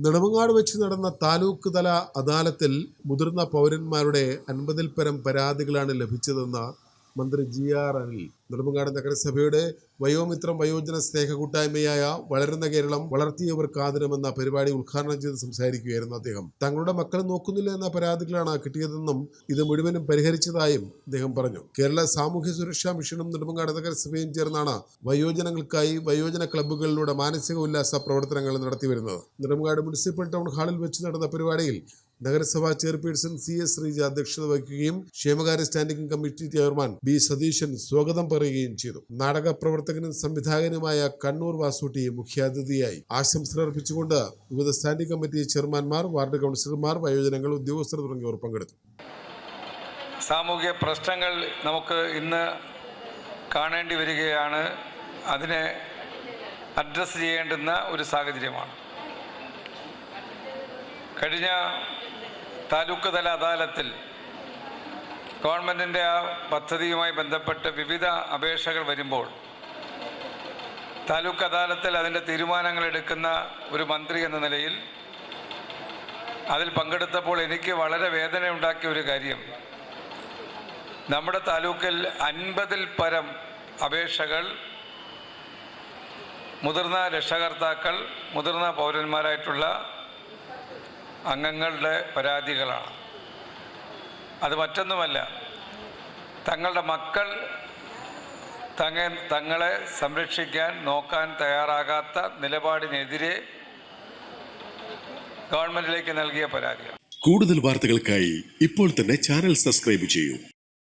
നെടുമങ്ങാട് വെച്ച് നടന്ന താലൂക്ക് തല അദാലത്തിൽ മുതിർന്ന പൗരന്മാരുടെ അൻപതിൽ പരം പരാതികളാണ് ലഭിച്ചതെന്ന് മന്ത്രി ജി ആർ അനിൽ നെടുമങ്ങാട് നഗരസഭയുടെ വയോമിത്രം വയോജന സ്നേഹ കൂട്ടായ്മയായ വളരുന്ന കേരളം വളർത്തിയവർക്ക് ആദരമെന്ന പരിപാടി ഉദ്ഘാടനം ചെയ്ത് സംസാരിക്കുകയായിരുന്നു അദ്ദേഹം. തങ്ങളുടെ മക്കൾ നോക്കുന്നില്ല എന്ന പരാതികളാണ് കിട്ടിയതെന്നും ഇത് മുഴുവനും പരിഹരിച്ചതായും അദ്ദേഹം പറഞ്ഞു. കേരള സാമൂഹ്യ സുരക്ഷാ മിഷനും നെടുമങ്ങാട് നഗരസഭയും ചേർന്നാണ് വയോജനങ്ങൾക്കായി വയോജന ക്ലബ്ബുകളിലൂടെ മാനസിക ഉല്ലാസ പ്രവർത്തനങ്ങൾ നടത്തിവരുന്നത്. നെടുമങ്ങാട് മുനിസിപ്പൽ ടൗൺ ഹാളിൽ വെച്ച് നടന്ന പരിപാടിയിൽ നഗരസഭാ ചെയർപേഴ്സൺ സി എസ് ശ്രീജ അധ്യക്ഷത വഹിക്കുകയും ക്ഷേമകാര്യ standing committee chairman B Satheesan സ്വാഗതം പറയുകയും ചെയ്തു. നാടക പ്രവർത്തകനും സംവിധായകനുമായ കണ്ണൂർ വാസുട്ടി മുഖ്യാതിഥിയായി ആശംസകൾ അർപ്പിച്ചുകൊണ്ട് വിവിധ സ്റ്റാൻഡിംഗ് കമ്മിറ്റി ചെയർമാൻമാർ വാർഡ് കൗൺസിലർമാർ വയോജനങ്ങൾ ഉദ്യോഗസ്ഥർ തുടങ്ങിയവർ പങ്കെടുത്തു. സാമൂഹ്യ പ്രശ്നങ്ങൾ നമുക്ക് ഇന്ന് കാണേണ്ടി വരികയാണ്. അതിനെ അഡ്രസ്സ് ചെയ്യേണ്ടുന്ന ഒരു സാഹചര്യമാണ്. കഴിഞ്ഞ താലൂക്ക് തല അദാലത്തിൽ ഗവൺമെന്റിന്റെ ആ പദ്ധതിയുമായി ബന്ധപ്പെട്ട് വിവിധ അപേക്ഷകൾ വരുമ്പോൾ താലൂക്ക് അദാലത്തിൽ അതിന്റെ തീരുമാനങ്ങൾ എടുക്കുന്ന ഒരു മന്ത്രി എന്ന നിലയിൽ അതിൽ പങ്കെടുത്തപ്പോൾ എനിക്ക് വളരെ വേദന ഉണ്ടാക്കിയ ഒരു കാര്യം. നമ്മുടെ താലൂക്കിൽ അൻപതിൽ പരം അപേക്ഷകൾ മുതിർന്ന രക്ഷകർത്താക്കൾ മുതിർന്ന പൗരന്മാരായിട്ടുള്ള അംഗങ്ങളുടെ പരാതികളാണ്. അത് മറ്റൊന്നുമല്ല തങ്ങളുടെ മക്കൾ തങ്ങ തങ്ങളെ സംരക്ഷിക്കാൻ നോക്കാൻ തയ്യാറാകാത്ത നിലപാടിനെതിരെ ഗവൺമെന്റിലേക്ക് നൽകിയ പരാതിയാണ്. കൂടുതൽ വാർത്തകൾക്കായി ഇപ്പോൾ തന്നെ ചാനൽ സബ്സ്ക്രൈബ് ചെയ്യൂ.